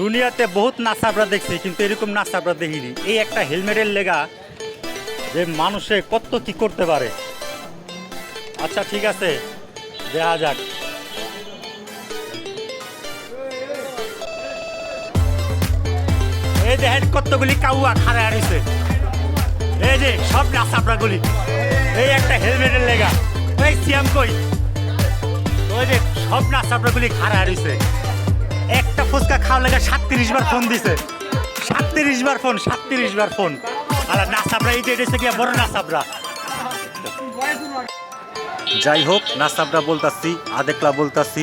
দুনিয়াতে বহুত নাসাবরা দেখছি, কিন্তু এরকম নাসাবরা দেখিনি। এই একটা হেলমেটের লেগা যে মানুষে কত কি করতে পারে। আচ্ছা ঠিক আছে, দেখা যাক। এই দেখেন কতগুলি কাউয়া খাড়া হারিয়েছে এই যে সব নাসাবরাগুলি এই একটা হেলমেটের লেগা। এই, সিয়াম কই? ওই যে সব নাসাবরাগুলি খাড়া হারিয়েছে একটা ফুচকা খাওয়া লেগে সাতত্রিশ বার ফোন দিছে। সাতত্রিশ বার ফোন সাতত্রিশ বার ফোন আর নাসাবরা এই যে এটা গিয়া বড় নাসাবরা। যাই হোক নাসাবরা বলতাছি আদেকলা বলতাছি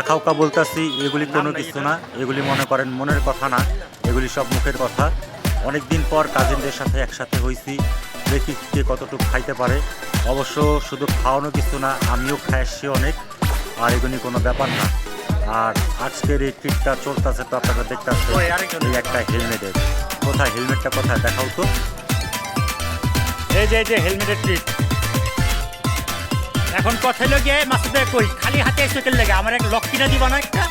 আখাউকা বলতাছি এগুলি কোনো কিছু না। এগুলি মনে করেন মনের কথা না এগুলি সব মুখের কথা। অনেক দিন পর কাজিনদের সাথে একসাথে হয়েছি দেখি কে কতটুকু খাইতে পারে। অবশ্য শুধু খাওয়ানো কিছু না আমিও খাই অনেক আর এগুলি কোনো ব্যাপার না। আর আজকের এই ট্রিপটা চলতেছে তো আপনারা দেখতে ওই, এই একটা হেলমেটের। কোথায় হেলমেটটা কোথায় দেখাও তো। এই যে এই যে হেলমেটের ট্রিপ। এখন কথা গিয়ে মাসুদে কই খালি হাতে এসে কেন লাগে। আমার এক লক কিনা দিব না একটা?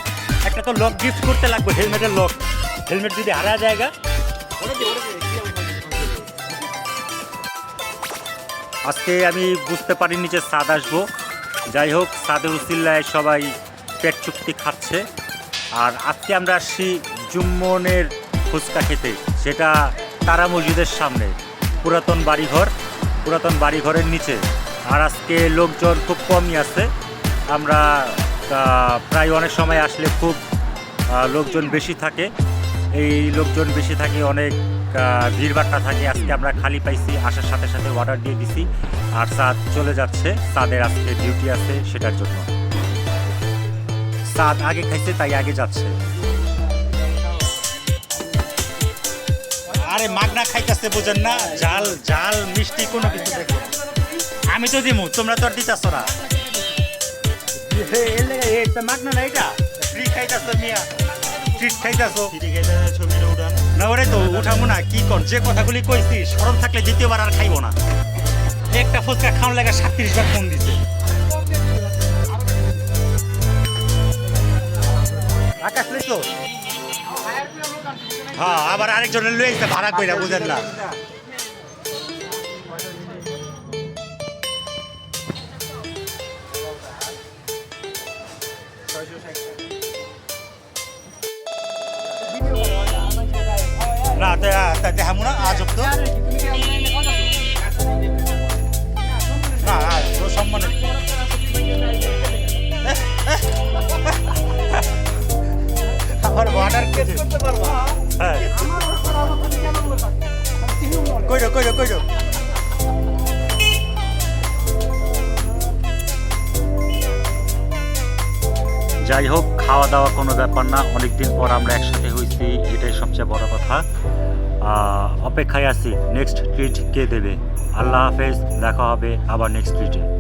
একটা তো লক গিফট করতে লাগবে হেলমেটের লক হেলমেট যদি হারা জায়গা। আজকে আমি বুঝতে পারিনি যে সাদ আসব। যাই হোক সাদের উসিল্লায় সবাই পেট চুক্তি খাচ্ছে। আর আজকে আমরা আসছি জুম্মনের ফুচকা খেতে। সেটা তারা মসজিদের সামনে। পুরাতন বাড়িঘর, পুরাতন বাড়িঘরের নিচে। আর আজকে লোকজন খুব কমই আছে। আমরা প্রায় অনেক সময় আসলে খুব লোকজন বেশি থাকে। এই লোকজন বেশি থাকে, অনেক ভিড়ভাট্টা থাকে। আজকে আমরা খালি পাইছি, আসার সাথে সাথে অর্ডার দিয়ে দিছি। আর সাদ চলে যাচ্ছে। তাদের আজকে ডিউটি আছে সেটার জন্য। সাদ আগে খাইছে তাই আগে যাচ্ছে। আরে মাগনা খাইতেছে বুঝেন না? জাল জাল মিষ্টি কোনো কিছু দেখো আমি তো দিমু তোমরা তো আর দিতাছ না। মাগনা না এটা ফ্রি খাইতাছ মিয়া। ট্রিট খাইতাছ। ছবিটা না ওরে তো উঠাবো না কি কর? যে কথাগুলি কইছি স্মরণ থাকলে দ্বিতীয়বার আর খাইবো না। একটা ফুচকা খাওয়ার লাগা সাতত্রিশ বার ফোন দিছে। হ্যাঁ আবার আরেকজনের লইছে ভাড়া কইরা বুঝেন না। না তা দেখামু না আজ তো। হ্যাঁ। যাই হোক খাওয়া দাওয়া কোনো ব্যাপার না, অনেকদিন পর আমরা একসাথে হয়েছি এটাই সবচেয়ে বড় কথা। অপেক্ষায় আছি নেক্সট ট্রিট কে দেবে? আল্লাহ হাফেজ, দেখা হবে আবার নেক্সট ট্রিটে